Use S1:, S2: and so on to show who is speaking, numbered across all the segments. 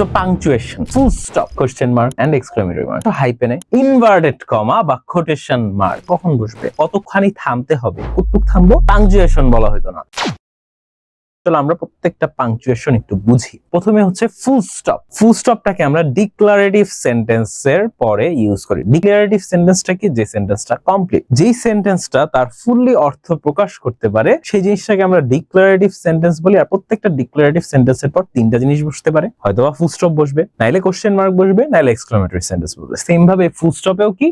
S1: So punctuation full stop question mark and exclamatory mark হাইপেনে inverted comma বা quotation mark কখন বসবে? কতখানি থামতে হবে? কতটুক থামবো? পাংচুয়েশন বলা হইতো না। চলো আমরা প্রত্যেকটা পাংচুয়েশন একটু বুঝি। প্রথমে হচ্ছে ফুল স্টপ ফুল স্টপটাকে আমরা ডিক্লারেটিভ সেন্টেন্সের পরে ইউজ করি। ডিক্লারেটিভ সেন্টেন্সটা কি? যে সেন্টেন্সটা কমপ্লিট যেই সেন্টেন্সটা তার ফুললি অর্থ প্রকাশ করতে পারে, সেই জিনিসটাকে আমরা ডিক্লারেটিভ সেন্টেন্স বলি, আর প্রত্যেকটা ডিক্লারেটিভ সেন্টেন্সের পর তিনটা জিনিস বসতে পারে। হয়তো বা ফুল স্টপ বসবে, নাইলে কোশ্চেন মার্ক বসবে, নাইলে এক্সক্লামেটরি সেন্টেন্স বসবে। সেম ভাবে ফুল স্টপেও কি?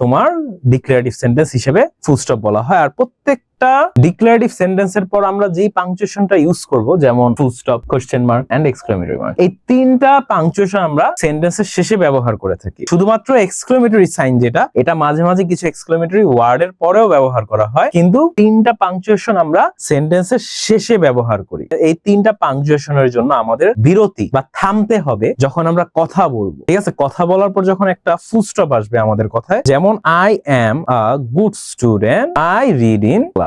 S1: তোমার ডিক্লারেটিভ সেন্টেন্স হিসেবে ফুল স্টপ বলা হয়। আর প্রত্যেক একটা ডিক্লারেটিভ সেন্টেন্সের পর আমরা যেই পাংচুয়েশনটা ইউজ করব, যেমন full stop question mark and exclamatory mark এই তিনটা পাংচুয়েশন আমরা সেন্টেন্সের শেষে ব্যবহার করে থাকি। শুধুমাত্র এক্সক্লেমেটরি সাইন যেটা, এটা মাঝে মাঝে কিছু এক্সক্লেমেটরি ওয়ার্ডের পরেও ব্যবহার করা হয়, কিন্তু তিনটা পাংচুয়েশন আমরা সেন্টেন্সের শেষে ব্যবহার করি। এই তিনটা পাংচুয়েশনের জন্য আমাদের বিরতি বা থামতে হবে যখন আমরা কথা বলব। ঠিক আছে? কথা বলার পর যখন একটা ফুল স্টপ আসবে আমাদের কথায়, যেমন I am a good student I read in class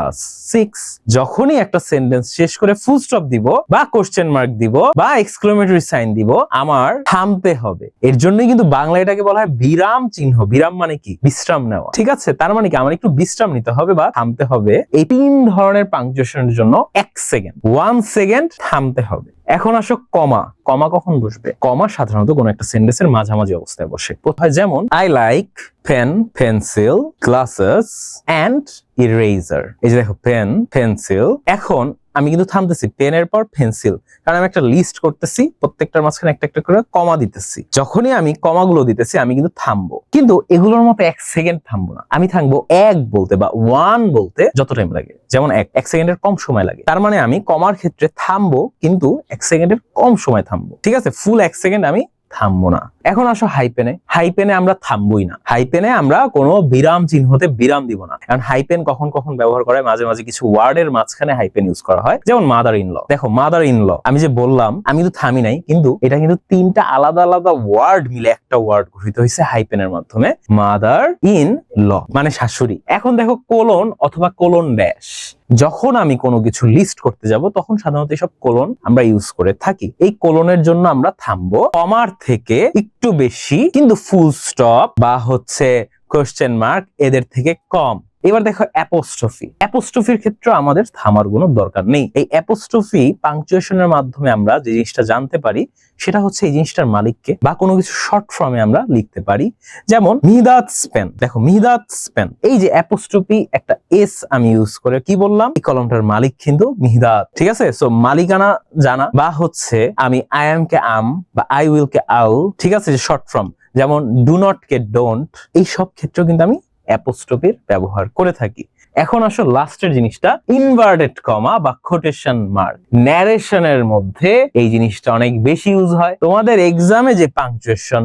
S1: six যখনই একটা সেন্টেন্স শেষ করে ফুল স্টপ দিব, বা কোশ্চেন মার্ক দিব, বা এক্সক্লোমেটরি সাইন দিব, আমার থামতে হবে। এর জন্যই কিন্তু বাংলা এটাকে বলা হয় বিরাম চিহ্ন। বিরাম মানে কি? বিশ্রাম নেওয়া। ঠিক আছে? তার মানে কি? আমার একটু বিশ্রাম নিতে হবে বা থামতে হবে। এই তিন ধরনের পাংচুয়েশনের জন্য এক সেকেন্ড ওয়ান সেকেন্ড থামতে হবে। এখন আসো কমা। কমা কখন বসবে? কমা সাধারণত কোনো একটা সেন্টেন্সের মাঝামাঝি অবস্থায় বসে। কোথায়? যেমন I like pen pencil glasses and eraser এই যে দেখো পেন পেন্সিল এখন আমি কিন্তু থামতেছি পেনের পর পেন্সিল কারণ আমি একটা লিস্ট করতেছি, প্রত্যেকটার মাঝখানে একটা একটা করে কমা দিতেছি। যখনই আমি কমাগুলো দিতেছি, আমি কিন্তু থামবো। কিন্তু এগুলোর মতো এক সেকেন্ড থামবো না। আমি থামবো এক বলতে বা ওয়ান বলতে যত টাইম লাগে। যেমন এক এক সেকেন্ডের কম সময় লাগে। তার মানে আমি কমার ক্ষেত্রে থামবো, কিন্তু এক সেকেন্ডের কম সময় থামবো। ঠিক আছে? ফুল এক সেকেন্ড আমি থামবো না। এখন আসো হাইপেনে হাইপেনে আমরা থামবোই না। হাইপেনে আমরা কোনো বিরাম চিহ্নতে বিরাম দিব না। কারণ হাইপেন কখন কখন ব্যবহার করে, মাঝে মাঝে কিছু ওয়ার্ডের মাঝখানে হাইপেন ইউজ করা হয়। যেমন মাদার ইন ল দেখো মাদার ইন ল আমি যে বললাম, আমি কিন্তু থামি নাই, কিন্তু এটা কিন্তু তিনটা আলাদা আলাদা ওয়ার্ড মিলে একটা ওয়ার্ড গঠিত হয়েছে হাইপেনের মাধ্যমে। মাদার ইন ল মানে শাশুড়ি। এখন দেখো কোলন অথবা কোলন ড্যাশ যখন আমি কোনো কিছু লিস্ট করতে যাব, তখন সাধারণত এসব কোলন আমরা ইউজ করে থাকি। এই কোলনের জন্য আমরা থামবো। কমার থেকে একটু বেশি, কিন্তু ফুল স্টপ বা হচ্ছে কোয়েশ্চেন মার্ক এদের থেকে কম। এবার দেখো অ্যাপোস্ট্রফি অ্যাপোস্ট্রফির ক্ষেত্রে আমাদের থামার কোনো দরকার নেই। এই অ্যাপোস্ট্রফি পাংচুয়েশনের মাধ্যমে আমরা যে জিনিসটা জানতে পারি, সেটা হচ্ছে এই জিনিসটার মালিককে বা কোনো কিছু শর্ট ফর্মে আমরা লিখতে পারি। যেমন মিহিদাত স্পেন। দেখো মিহিদাত স্পেন। এই যে অ্যাপোস্ট্রফি একটা এস আমি ইউজ করে কি বললাম? এই কলমটার মালিক কিন্তু মিহিদাত ঠিক আছে? সো মালিকানা জানা বা হচ্ছে আমি আই এম কে আম বা আই উইল কে আউ ঠিক আছে? যে শর্ট ফর্ম যেমন ডু নট কে ডোন্ট এই সব ক্ষেত্রেও কিন্তু আমি অ্যাপোস্ট্রফির ব্যবহার করে থাকি। এখন আসো লাস্টের জিনিসটা ইনভার্টেড কমা বা কোটেশন মার্ক ন্যারেশনের মধ্যে এই জিনিসটা অনেক বেশি ইউজ হয়। তোমাদের এক্সামে যে পাংচুয়েশন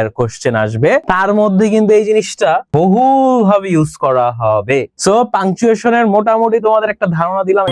S1: এর কোশ্চেন আসবে, তার মধ্যে কিন্তু এই জিনিসটা বহুল ভাবে ইউজ করা হবে। সো পাংচুয়েশনের মোটামুটি তোমাদের একটা ধারণা দিলাম।